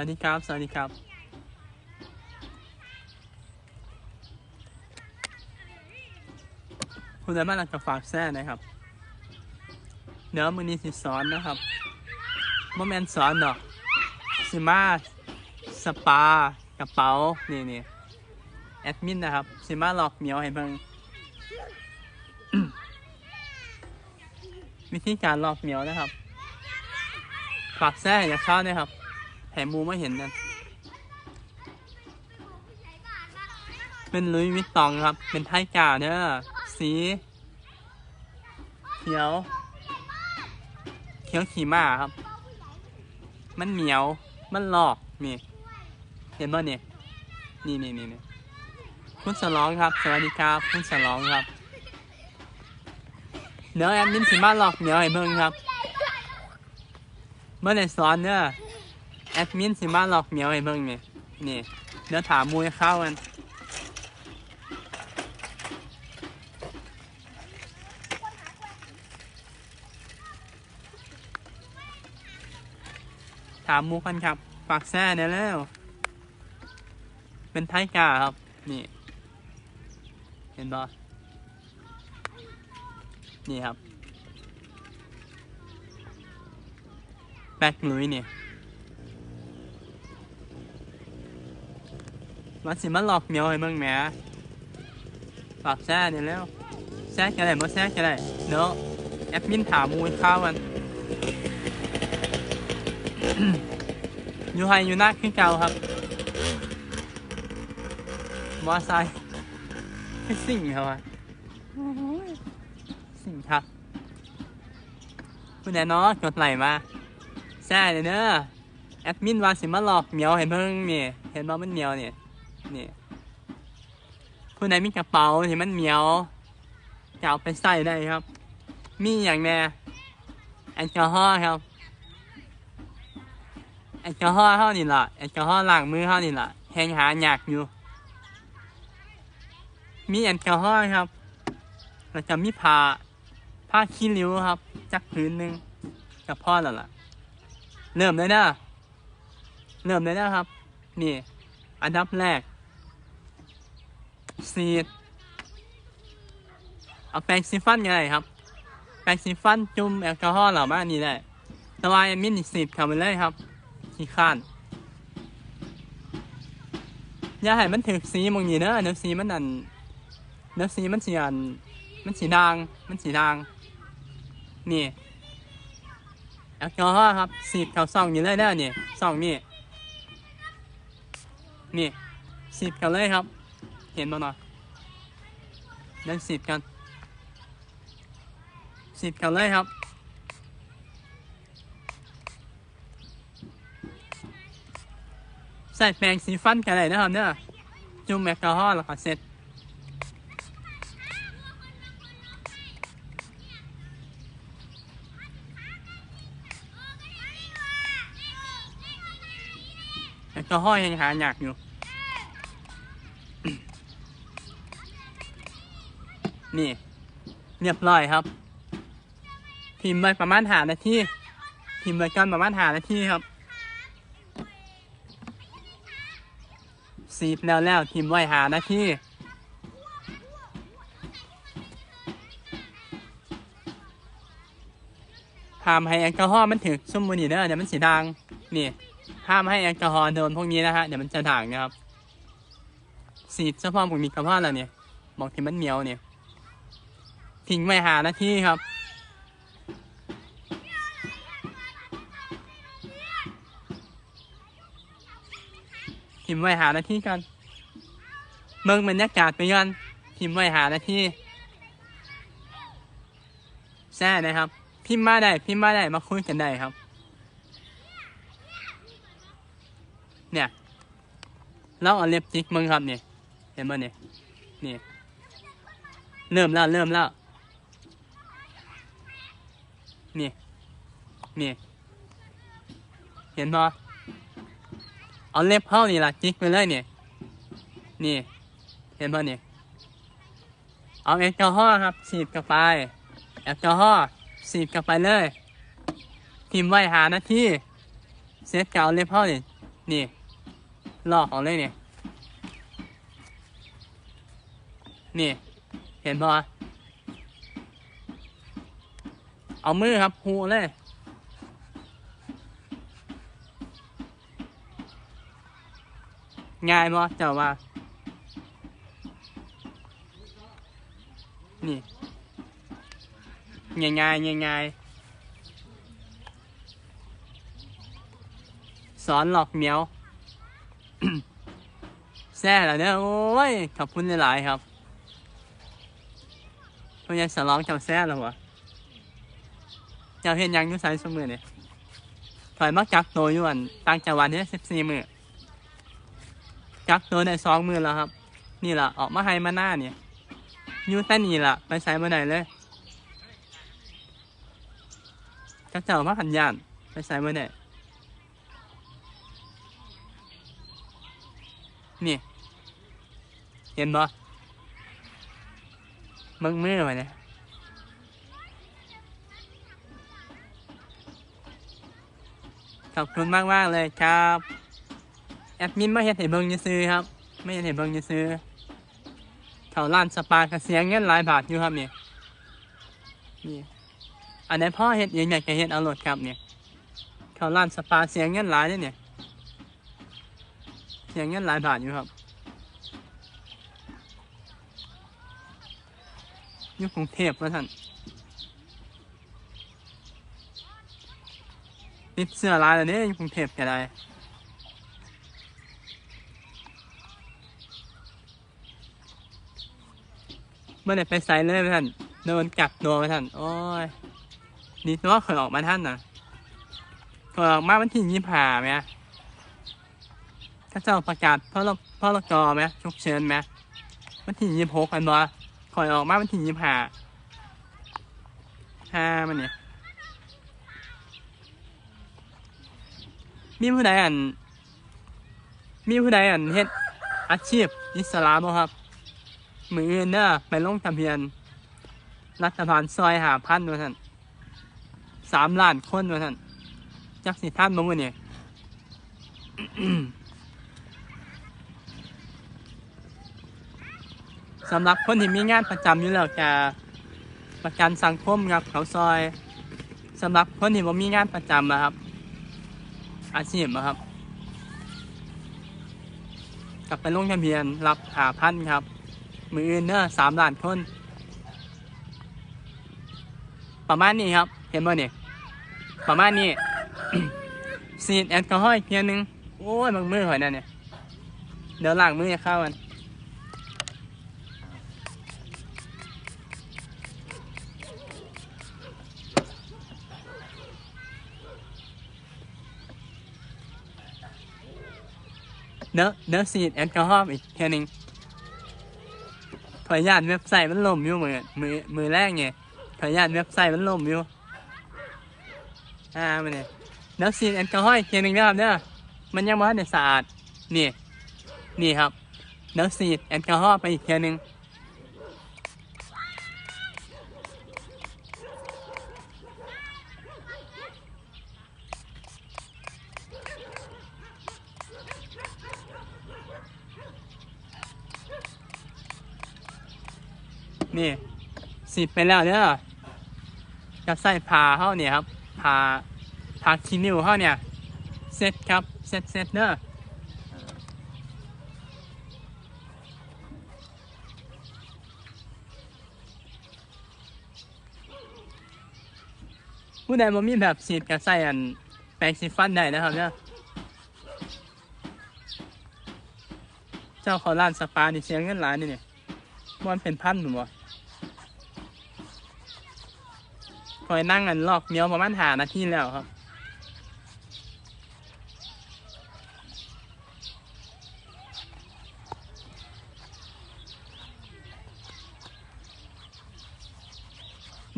วัสดีครับ สวัสดีครับคุณได้มาหลังจากฝากแซ่นะครับ เดี๋ยวมือนี้สิสอนนะครับโมเมนสอนดอกสิมาสปากระเป๋า นี่นี่แอดมินนะครับสิมาหลอกเหมียวให้เบิ่งวิธีการหลอกเหมียวนะครับฝากแซ่อย่าเข้านะครับ แถมมูไม่เห็นนั่นเป็นลุยวิตตองครับ เป็นไทกาเด้อสีเขียว เขียวขี่ม้าครับ มันเหนียว มันหลอกนี่เห็นบ่เนี่ยนี่นี่นี่นี่คุณสลองครับ สวัสดีครับคุณสลองครับเดี๋ยวแอดมินสิมาหลอกเหนียวให้เบิ่งครับ เมื่อไหร่สอนเด้อ แอดมินสิมาหลอกเหมียวให้เบิ่งนี่นี่เดี๋ยวถามมวยเข้ากันถามมูกันครับฝากแซ่เนี่ยแล้ว เป็นไทยกาครับ นี่ เห็นบ่นี่ครับ แบกลุยเนี่ย มาสิมาหลอกเหมียวให้เบิ่งแหมฝากแซ่เนี่ยแล้วแซ่จะได้บ่แซ่จะได้เนาะแอดมินถามมูลข้าวมันอยู่ไฮอยู่หน้าขึ้นเก่าครับ มอไซค์สิ่งเขาอะสิ่งครับคุณแน่นอนกดไหลมาใช่เลยเนอะแอดมินว่าสิมาหลอกเหมียวให้เบิ่งนี่เห็นบ่มันเหมียวเนี่ย นี่ผู้ใดมีกระเป๋าที่มันเหมียวจะเอาไปใส่ได้ครับ มีอย่างแน่แอลกอฮอล์ครับแอลกอฮอล์เท่านี่ล่ะแอลกอฮอล์ล้างมือเท่านี่ล่ะแหงหายากอยู่ มีแอลกอฮอล์ครับแล้วจะมีผ้าผ้าขี้ริ้วครับ จักพื้นหนึ่งกับพ่อแล้วล่ะ เริ่มเลยนะเริ่มเลยนะครับ นี่ อันดับแรก สีดเอาแปรงสีฟันยังไงครับ แปรงสีฟันจุ่มแอลกอฮอล์เหล่ามานี่ได้แตะวายมินสีดเข้าไปเลยครับขี้ข้านอย่าให้มันถึกสีมองนี่เนอะเนื้อสีมันนั่นเนื้อสีมันสีอันมันสีดาง มันสีดาง นี่แอลกอฮอล์ครับสีดเข้าซองนี่เลยเด้อนี่ซองนี่นี่สีดกันเลยครับ เห็นบ่เนาะเล่นสีดกันสีดกันเลยครับใส่แปรงสีฟันกันเลยนะครับเนี่ยจุ่มแอลกอฮอล์แล้วก็เสร็จแอลกอฮอลยังหาอยากอยู่ นี่ เรียบร้อยครับพิมพ์ไปประมาณหานาทีพิมพ์ไปกันประมาณหานาทีครับสีบแล้วแล้วพิมไว้หานาทีห้ามให้แอลกอฮอล์มันถึงซุ่มมือนี่เด้อเดี๋ยวมันสีดังนี่ห้ามให้แอลกอฮอล์โดนพวกนี้นะฮะเดี๋ยวมันจะด่างนะครับสีเฉพาะผมมีกระเพาะแล้วเนี่ยบอกที่มันเหนียวเนี่ย ทิ้งไว้หานาทีครับทิมไว้หานาทีกันเมืองบรรยากาศไปกันทิมไว้หานาทีแซ่นะครับ พิมพ์มาได้พิมพ์มาได้มาคุยกันได้ครับ เนี่ยเราเอาเล็บจิกมึงครับเนี่ยเห็นไหมเนี่ยนี่เริ่มแล้วเริ่มแล้ว นี่ นี่ เห็นพอเอาเล็บเข้านี่ล่ะจิกไปเลยนี่ นี่ เห็นพอเนี่ เอาแอลกอฮอล์ครับฉีดกับไปแอลกอฮอล์ฉีดกับไปเลยพิมพ์ไว้หานาทีเซตเก่าเล็บเข้านี่ นี่ลอกออกเลยนี่ นี่ เห็นปะ เอามือครับหูเลย ง่ายปะเจ้าว่า นี่ ง่ายง่ายง่ายง่ายสอนหลอกเมียวแซ่แล้วเนี่ยโอ้ย ขอบคุณหลาย ๆ ครับเพื่อใหญ่สลองจ้าแซ่แล้ววะ จ้าเห็นยังอยุ่ไสสมือเนี่ยถอยมากักโตอยู่อันต่างจังหวัดเนี่ยสิบสี่มือกักโตวได้สองมือแล้วครับ นี่ล่ะออกมาให้มาหน้าเนี่ยอยู่แต่นี่ล่ะไปใส่มาไหนเลยจักเจ้ามาขันยานไปใส่มาไหนนี่ เห็นบ่มึงมือมาเนี่ย ขอบคุณมากมากเลยครับแอดมินไมาเห็นเห็นเบิงจะซื้อครับ ไม่เห็นเห็นเบิงจะซื้อๆเขาร้านสปาเสียงเงินหลายบาทอยู่ครับเนี่ยนี่อันนี้พ่อเห็ดเองอยากจะเห็ดเอารถครับเนี่ยเขาร้านสปาเสียงเงินหลายเลยเนี่ยเสียเงินหลายบาทอยู่ครับอยู่กรุงเทพว่าท่าน ติดเสื้อลายแล้วเนี่ยกรุงเทพก็ได้เมื่อไหร่ไปไซเลยท่านโดนกักตัวว่าท่านโอ้ยนี่ตัวเคยออกมาท่านนะเคยออกมาวันที่ยี่ผ่าไหมถ้าเจ้าประกาศพ่อรพ่อรกอไหมฉุกเฉินไหมวันที่ยี่หกกันบ่คอยออกมาวันที่ยี่ห้าห้ามันเนี่ย มีผู้ใดอัน มีผู้ใดอันเฮ็ดอาชีพอิสลามบ่ครับ มืออื่นเด้อไปลงทะเบียน รัฐบาลซอยหาพันว่าท่านสามล้านคนว่าท่านจักสิท่านบ่มื้อนี่สำหรับคนที่มีงานประจำอยู่แล้วจะประกันสังคมครับเขาซอยสำหรับคนที่บ่มีงานประจำนะครับ อาชีพนะครับ กลับไปลงทะเบียนรับหาพันครับ มืออื่นเนอะสามล้านคน ประมาณนี้ครับ เห็นบ่เนี่ยประมาณนี้สีดแอลกอฮอล์อีกเพียงหนึง โอ้ยบางมือหอยนั่นเนี่ย เดี๋ยวล้างมือเข้ากัน เนอะเนอะซีดแอลกอฮอล์อีกแค่นึงขออนุญาตเว็บไซต์มันล่มอยู่มือนมือมือแรกไงขออนุญาตเว็บไซต์มันล่มอยู่อ่ามันเนี่ยเนอะซีดแอลกอฮอล์อีกแค่นึงนะครับเนอะมันยังไม่ได้สะอาดนี่นี่ครับเนอะซีดแอลกอฮอล์ไปอีกแค่นึง นี่สีดไปแล้วเนอะจะใส่ผ้าเข้าเนี่ยครับผ้าผ้าคีนิวเข้าเนี่ยเซตครับเซตเซตเนอะผู้ใดบ่มีแบบฉีดกับใส่อันแปรงสีฟันได้นะครับเนี่ยเจ้าของร้านสปานี่เสียเงินหลายนี่เนี่ยมันเป็นพันหรือบ่ คอยนั่งอันลอกเนียวประมาณหานาทีแล้วครับ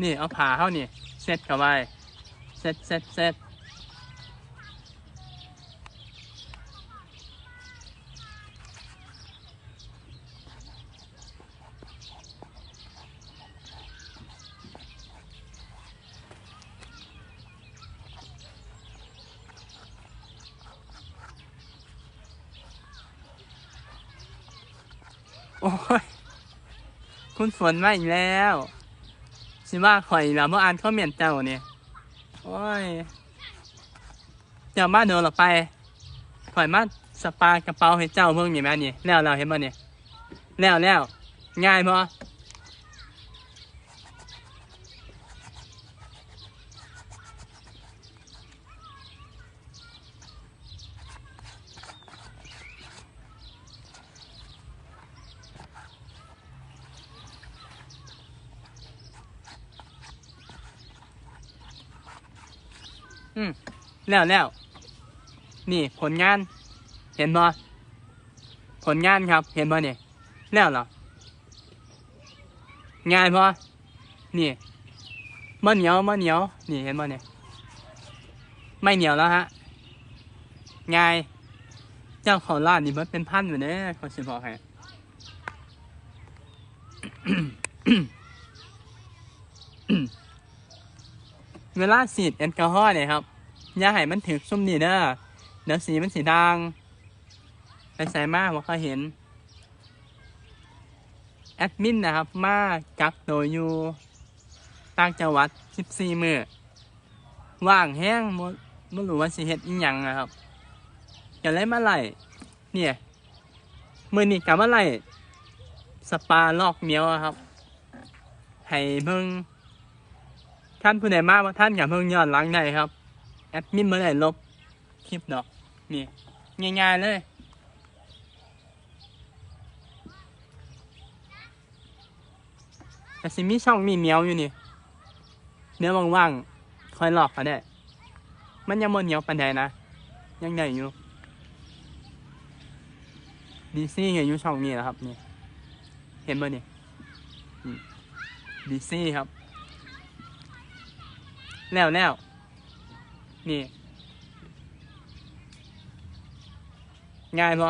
นี่เอาผ่าเข้านี่เซตเข้าไปเซตเซตเซต โอ้ย คุณฝนมาอีกแล้วสิว่าข่อยแล้วเมื่ออ่านคอมเมนต์เจ้าเนี่ยโอ้ยเจ้ามาเดินหรอไปข่อยมาสปากระเป๋าให้เจ้าเพิ่งนี่แม่นี่แล้วเราเห็นบ่เนี่ยแล้วแล้วง่ายมั้ อืมแล้วแล้วนี่ผลงาน เห็นบ่ผลงานครับ เห็นบ่เนี่ยแล้วเหรอง่ายพอนี่มันเหนียวมันเหนียวนี่เห็นบ่เนี่ยไม่เหนียวแล้วฮะง่ายเจ้าของร้านนี่มันเป็นพันอยู่เนี่ยเขาสิบอกให้ เวลาสีดแอลกอฮอล์เนี่ยครับอย่าให้มันถึกซุ่มนี่เด้อเดี๋ยวสีมันสีดางไปใส่มากว่าเขาเห็นแอดมินนะครับ มากักโดยอยู่ต่างจังหวัด 14 มือว่างแห้งบ่บ่รู้ว่าสิเฮ็ดอีหยังนะครับก็เลยมาไล่เนี่ยมือนี้ก็มาไล่สปาลอกเมียวครับ ให้เบิ่ง ท่านผู้ใดมาว่าท่านอย่าเพิ่งย้อนหลังได้ครับ แอดมินบ่ได้ลบคลิปดอกนี่ง่ายๆเลยแต่สิมีช่องมีเมียวอยู่นี่เนื้อว่างๆคอยหลอกเขาได้มันยังมันเหนียวปันใดนะยังได้อยู่ดีซี่เห็นอยู่ช่องนี้แหละครับนี่เห็นบ่นี่ดีซี่ครับ แนวแนวนี่ง่ายไหม